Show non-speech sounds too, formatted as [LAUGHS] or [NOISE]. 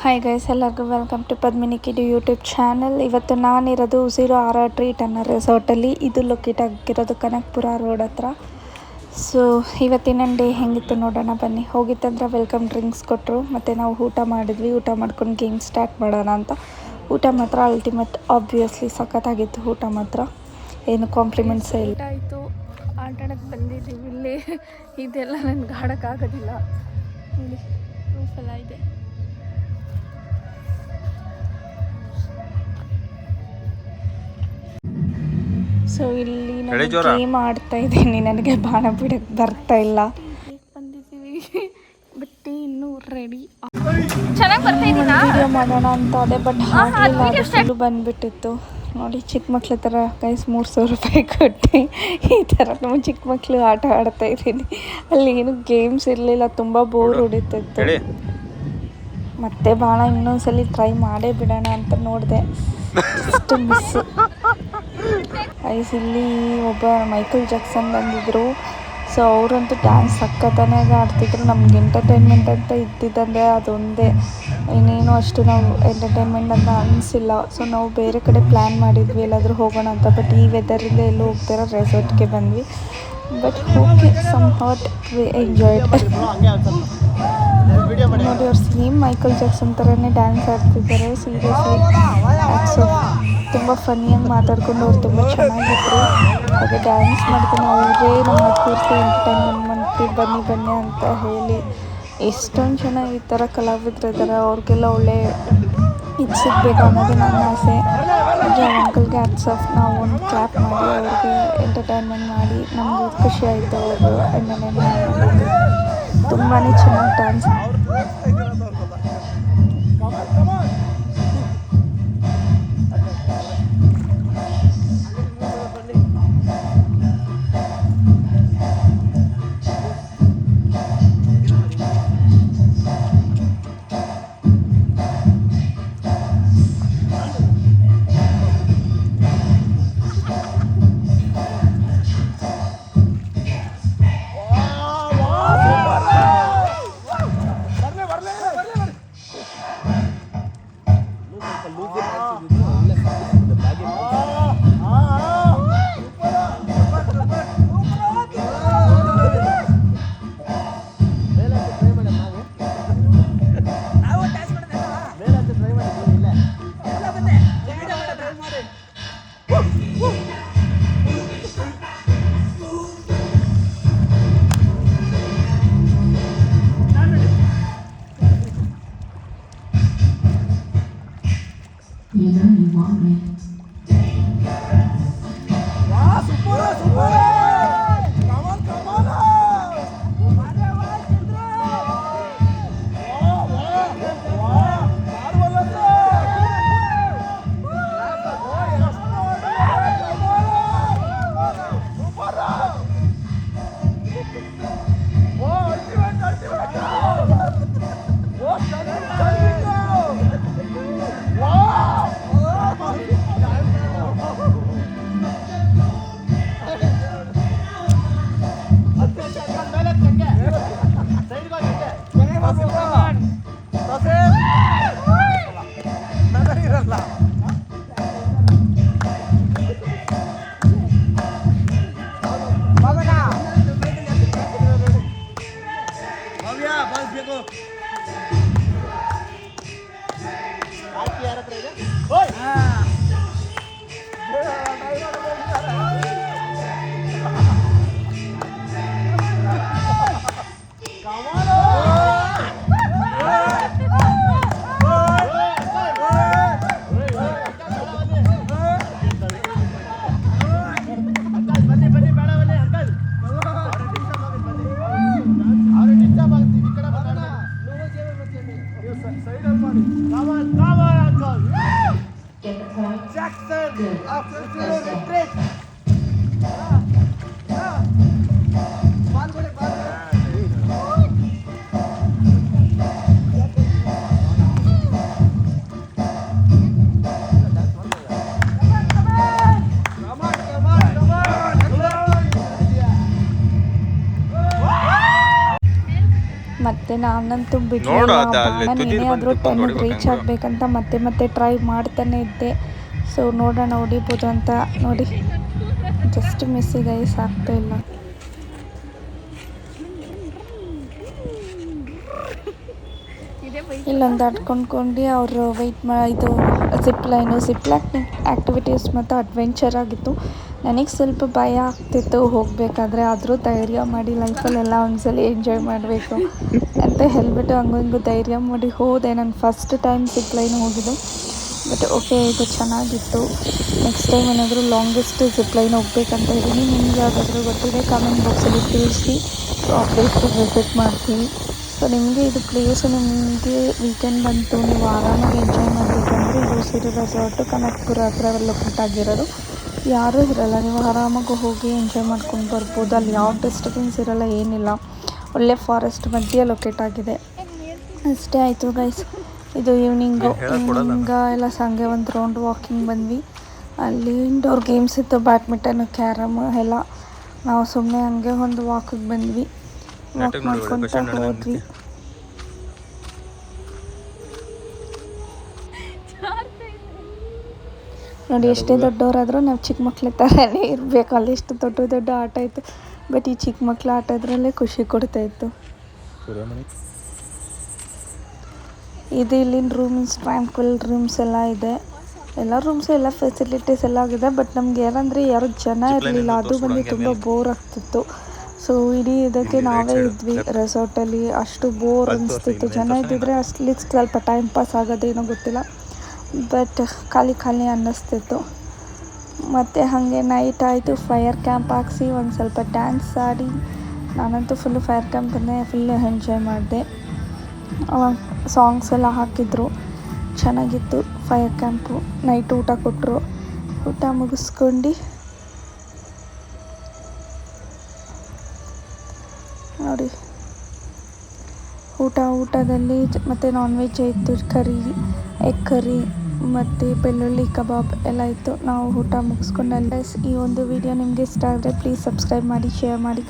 Hi guys ಎಲ್ಲರಿಗೂ welcome to Padmini ಕಿಡಿ YouTube channel ಇವತ್ತು ನಾನಿರೋದು ಝೀರೋ ಆರ್ ಆರ್ ಟ್ರೀಟ್ ಅನ್ನೋ ರೆಸಾರ್ಟಲ್ಲಿ ಇದು ಲೊಕೇಟ್ ಆಗಿರೋದು ಕನಕಪುರ ರೋಡ್ ಹತ್ರ. ಸೊ ಇವತ್ತಿನ ಡೇ ಹೆಂಗಿತ್ತು ನೋಡೋಣ ಬನ್ನಿ. ಹೋಗಿತ್ತಂದ್ರೆ ವೆಲ್ಕಮ್ ಡ್ರಿಂಕ್ಸ್ ಕೊಟ್ಟರು ಮತ್ತು ನಾವು ಊಟ ಮಾಡಿದ್ವಿ. ಊಟ ಮಾಡ್ಕೊಂಡು ಗೇಮ್ ಸ್ಟಾರ್ಟ್ ಮಾಡೋಣ ಅಂತ. ಊಟ ಮಾತ್ರ ಅಲ್ಟಿಮೇಟ್ ಆಬ್ವಿಯಸ್ಲಿ ಸಖತ್ತಾಗಿತ್ತು ಊಟ ಮಾತ್ರ. ಏನು ಕಾಂಪ್ಲಿಮೆಂಟ್ಸ್ ಇಲ್ಲ. ಆಯಿತು. ಆಟ ಆಡೋಕ್ಕೆ ಬಂದಿದ್ದೀವಿ ಇಲ್ಲಿ. [LAUGHS] ಇದೆಲ್ಲ ನನಗೆ ಆಡೋಕ್ಕಾಗೋದಿಲ್ಲ. ಇಲ್ಲಿ ಇದೆ ಸೊ ಇಲ್ಲಿ ನಾನು? ಗೇಮ್ ಆಡ್ತಾ ಇದ್ದೀನಿ. ನನಗೆ ಬಾಣ ಬಿಡಕ್ಕೆ ಬರ್ತಾ ಇಲ್ಲ. ಬಂದಿದ್ದೀವಿ ಬಟ್ ಇನ್ನೂ ರೆಡಿ ಚೆನ್ನಾಗಿ ಬರ್ತಾ ಇದ್ದೀನಾ ವಿಡಿಯೋ ಮಾಡೋಣ ಅಂತ ಅದೇ ಬಟ್ ಫುಲ್ಲು ಬಂದ್ಬಿಟ್ಟಿತ್ತು. ನೋಡಿ ಚಿಕ್ಕ ಮಕ್ಳ ಥರ ಗೈಸ್ ಮೂರು ಸಾವಿರ ರೂಪಾಯಿ ಕೊಟ್ಟು ಈ ಥರ ನಮ್ಮ ಚಿಕ್ಕ ಮಕ್ಕಳು ಆಟ ಆಡ್ತಾ ಇದ್ದೀನಿ. ಅಲ್ಲಿ ಏನು ಗೇಮ್ಸ್ ಇರಲಿಲ್ಲ ತುಂಬ ಬೋರ್ ಹೊಡಿತಿತ್ತು. ಹೇಳಿ. ಮತ್ತೆ ಭಾಳ ಇನ್ನೊಂದ್ಸಲಿ ಟ್ರೈ ಮಾಡೇ ಬಿಡೋಣ ಅಂತ ನೋಡಿದೆ. ಮಿಸ್ ಐಸ್ ಇಲ್ಲಿ ಒಬ್ಬ ಮೈಕಲ್ ಜಾಕ್ಸನ್ ಬಂದಿದ್ರು. ಸೊ ಅವರಂತೂ ಡ್ಯಾನ್ಸ್ ಸಕ್ಕತ್ತಾನಾಗ ಆಡ್ತಿದ್ರು. ನಮ್ಗೆ ಎಂಟರ್ಟೈನ್ಮೆಂಟ್ ಅಂತ ಇದ್ದಿದ್ದಂದರೆ ಅದೊಂದೇ. ಇನ್ನೇನು ಅಷ್ಟು ನಾವು ಎಂಟರ್ಟೈನ್ಮೆಂಟ್ ಅಂತ ಅನಿಸಿಲ್ಲ. ಸೊ ನಾವು ಬೇರೆ ಕಡೆ ಪ್ಲ್ಯಾನ್ ಮಾಡಿದ್ವಿ, ಎಲ್ಲಾದರೂ ಹೋಗೋಣ ಅಂತ. ಬಟ್ ಈ ವೆದರಿಂದ ಎಲ್ಲೂ ಹೋಗ್ತಾರ ರೆಸಾರ್ಟ್ಗೆ ಬಂದ್ವಿ. But okay some hot we enjoyed ನೋಡಿ ಅವ್ರು ಸೇಮ್ ಮೈಕಲ್ ಜಾಕ್ಸನ್ ಥರನೇ ಡ್ಯಾನ್ಸ್ ಆಡ್ತಿದ್ದಾರೆ. ಸೀರಿಯಸ್ಲಿ ಸೊ ತುಂಬ ಫನ್ನಿಯಾಗಿ ಮಾತಾಡ್ಕೊಂಡು ಅವ್ರು ತುಂಬ ಚೆನ್ನಾಗಿದ್ರು. ಹಾಗೆ ಡ್ಯಾನ್ಸ್ ಮಾಡ್ಕೊಂಡು ಅವರೇ ನಮ್ಮ ಕೂರಿಸಿ ಎಂಟರ್ಟೈನ್ಮೆಂಟ್ ಮಾಡ್ತೀವಿ ಬನ್ನಿ ಬನ್ನಿ ಅಂತ ಹೇಳಿ. ಎಷ್ಟೊಂದು ಜನ ಈ ಥರ ಕಲಾವಿದ್ರು ಇದ್ದಾರೆ ಅವ್ರಿಗೆಲ್ಲ ಒಳ್ಳೆ ಇದು ಸಿಗಬೇಕು ಅನ್ನೋದು ನನ್ನ ಆಸೆ. ಹಾಗೆ ಅಂಕಲ್ಗೆ ಹ್ಯಾಟ್ಸ್ ಆಫ್ ನಾವು ಒಂದು ಕ್ಲಾಪ್ ಮಾಡಿ ಅವ್ರಿಗೆ ಎಂಟರ್ಟೈನ್ಮೆಂಟ್ ಮಾಡಿ ನಮಗೆ ಖುಷಿ ಆಯಿತು ಅವರು ಎಂಟರ್ಟೈನ್ಮೆಂಟ್ ತುಂಬಾ ಚೆನ್ನಾಗಿ dance Ah. You know you want me. Julia, bas Diego. Vai, Piara, pra ele. Oi! Ah. After retreat. ಮತ್ತೆ ನಾನಂತೂ ಬಿಟ್ಟು ಏನೇ ಆದರೂ ಟೆನ್ ರೀಚ್ ಆಗಬೇಕಂತ ಮತ್ತೆ ಮತ್ತೆ ಟ್ರೈ ಮಾಡ್ತಾನೆ ಇದ್ದೆ. ಸೊ ನೋಡೋಣ, ಹೊಡಿಬೋದು ಅಂತ ನೋಡಿ. ಜಸ್ಟ್ ಮಿಸ್ಸಿಗೆ ಐಸ್ ಆಗ್ತಾ ಇಲ್ಲ. ಇದೇ ಇಲ್ಲೊಂದು ಆಡ್ಕೊಂಡ್ಕೊಂಡು ಅವರು ವೆಯ್ಟ್ ಮಾ ಇದು ಸಿಪ್ ಲೈನು ಸಿಪ್ ಆ್ಯಕ್ಟಿವಿಟೀಸ್ ಮತ್ತು ಅಡ್ವೆಂಚರ್ ಆಗಿತ್ತು. ನನಗೆ ಸ್ವಲ್ಪ ಭಯ ಆಗ್ತಿತ್ತು ಹೋಗಬೇಕಾದ್ರೆ, ಆದರೂ ಧೈರ್ಯ ಮಾಡಿ ಲೈಫಲ್ಲೆಲ್ಲ ಒಂದ್ಸಲ ಎಂಜಾಯ್ ಮಾಡಬೇಕು ಅಂತ ಹೇಳ್ಬಿಟ್ಟು ಹಿಂಗೂ ಧೈರ್ಯ ಮಾಡಿ ಹೋದೆ. ನಾನು ಫಸ್ಟ್ ಟೈಮ್ ಸಿಪ್ ಲೈನ್ ಹೋಗಿದ್ದು. ಬಟ್ ಓಕೆ ಇದು ಚೆನ್ನಾಗಿತ್ತು. ನೆಕ್ಸ್ಟ್ ಟೈಮ್ ಏನಾದರೂ ಲಾಂಗೆಸ್ಟ್ ಜಿಪ್ ಲೈನ್ ಹೋಗ್ಬೇಕಂತ ಇದ್ದೀನಿ. ನಿಮ್ಗೆ ಯಾವುದಾದ್ರೂ ಗೊತ್ತಿದೆ ಕಮೆಂಟ್ ಬಾಕ್ಸಲ್ಲಿ ತಿಳಿಸಿ. ಆ ಪ್ಲೇಸ್ಗೆ ವಿಸಿಟ್ ಮಾಡ್ತೀನಿ. ಸೊ ನಿಮಗೆ ಇದು ಪ್ಲೇಸ್ ನಿಮಗೆ ವೀಕೆಂಡ್ ಬಂತು. ನೀವು ಆರಾಮಾಗಿ ಎಂಜಾಯ್ ಮಾಡಬೇಕಂದ್ರೆ ಇದು ಸಿರಿ ರೆಸಾರ್ಟು ಕನಕಪುರ ಹತ್ರ ಲೊಕೇಟ್ ಆಗಿರೋದು. ಯಾರೂ ಇರಲ್ಲ. ನೀವು ಆರಾಮಾಗಿ ಹೋಗಿ ಎಂಜಾಯ್ ಮಾಡ್ಕೊಂಡು ಬರ್ಬೋದು. ಅಲ್ಲಿ ಯಾವ ಡಿಸ್ಟರ್ಬೆನ್ಸ್ ಇರಲ್ಲ, ಏನಿಲ್ಲ. ಒಳ್ಳೆ ಫಾರೆಸ್ಟ್ ಮಧ್ಯೆ ಲೊಕೇಟ್ ಆಗಿದೆ. ಅಷ್ಟೇ ಆಯಿತು ಗೈಸ್ ಇದು ಈವ್ನಿಂಗು ಈವ್ನಿಂಗ ಎಲ್ಲ ಸಂಜೆ ಒಂದು ರೌಂಡ್ ವಾಕಿಂಗ್ ಬಂದ್ವಿ. ಅಲ್ಲಿ ಇಂಡೋರ್ ಗೇಮ್ಸ್ ಇತ್ತು ಬ್ಯಾಡ್ಮಿಂಟನ್ ಕ್ಯಾರಮ್ ಎಲ್ಲ. ನಾವು ಸುಮ್ಮನೆ ಹಂಗೆ ಒಂದು ವಾಕಿಗೆ ಬಂದ್ವಿ. ವಾಕ್ ಮಾಡ್ಕೊಂತ ಹೋದ್ವಿ. ನೋಡಿ ಎಷ್ಟೇ ದೊಡ್ಡವರಾದರೂ ನಾವು ಚಿಕ್ಕ ಮಕ್ಳ ಥರನೇ ಇರಬೇಕು. ಅಲ್ಲಿ ಎಷ್ಟು ದೊಡ್ಡ ದೊಡ್ಡ ಆಟ ಇತ್ತು. ಬಟ್ ಈ ಚಿಕ್ಕ ಮಕ್ಳ ಆಟೋದ್ರಲ್ಲೇ ಖುಷಿ ಕೊಡ್ತಾ ಇತ್ತು. ಇದು ಇಲ್ಲಿನ ರೂಮ್ಸ್ ಟ್ರ್ಯಾಂಕ್ವಿಲ್ ರೂಮ್ಸ್ ಎಲ್ಲ ಇದೆ. ಎಲ್ಲ ರೂಮ್ಸ್ ಎಲ್ಲ ಫೆಸಿಲಿಟೀಸ್ ಎಲ್ಲ ಆಗಿದೆ ಬಟ್ ನಮ್ಗೆ ಏನಂದ್ರೆ ಯಾರು ಜನ ಇರಲಿಲ್ಲ. ಅದು ಬಂದು ತುಂಬ ಬೋರ್ ಆಗ್ತಿತ್ತು. ಸೊ ಇಡೀ ಇದಕ್ಕೆ ನಾವೇ ಇದ್ವಿ ರೆಸಾರ್ಟಲ್ಲಿ ಅಷ್ಟು ಬೋರ್ ಅನಿಸ್ತಿತ್ತು. ಜನ ಇದ್ದಿದ್ರೆ ಅಷ್ಟು ಸ್ವಲ್ಪ ಟೈಮ್ ಪಾಸ್ ಆಗೋದೇನೋ ಗೊತ್ತಿಲ್ಲ. ಬಟ್ ಖಾಲಿ ಖಾಲಿ ಅನ್ನಿಸ್ತಿತ್ತು. ಮತ್ತು ಹಾಗೆ ನೈಟ್ ಆಯಿತು. ಫೈರ್ ಕ್ಯಾಂಪ್ ಹಾಕ್ಸಿ ಒಂದು ಸ್ವಲ್ಪ ಡ್ಯಾನ್ಸ್ ಆಡಿ. ನಾನಂತೂ ಫುಲ್ಲು ಫೈರ್ ಕ್ಯಾಂಪನ್ನೇ ಫುಲ್ ಎಂಜಾಯ್ ಮಾಡಿದೆ. ಸಾಂಗ್ಸ್ ಎಲ್ಲ ಹಾಕಿದ್ರು. ಚೆನ್ನಾಗಿತ್ತು. ಫೈರ್ ಕ್ಯಾಂಪು ನೈಟ್ ಊಟ ಕೊಟ್ಟರು ಊಟ ಮುಗಿಸ್ಕೊಂಡು ನೋಡಿ. ಊಟ ಊಟದಲ್ಲಿ ಮತ್ತು ನಾನ್ ವೆಜ್ ಇತ್ತು ಕರಿ ಎಗ್ ಕರಿ ಮತ್ತು ಬೆಳ್ಳುಳ್ಳಿ ಕಬಾಬ್ ಎಲ್ಲ ಇತ್ತು. ನಾವು ಊಟ ಮುಗಿಸ್ಕೊಂಡು ಈ ಒಂದು ವಿಡಿಯೋ ನಿಮಗೆ ಇಷ್ಟ ಆದರೆ ಪ್ಲೀಸ್ ಸಬ್ಸ್ಕ್ರೈಬ್ ಮಾಡಿ ಶೇರ್ ಮಾಡಿ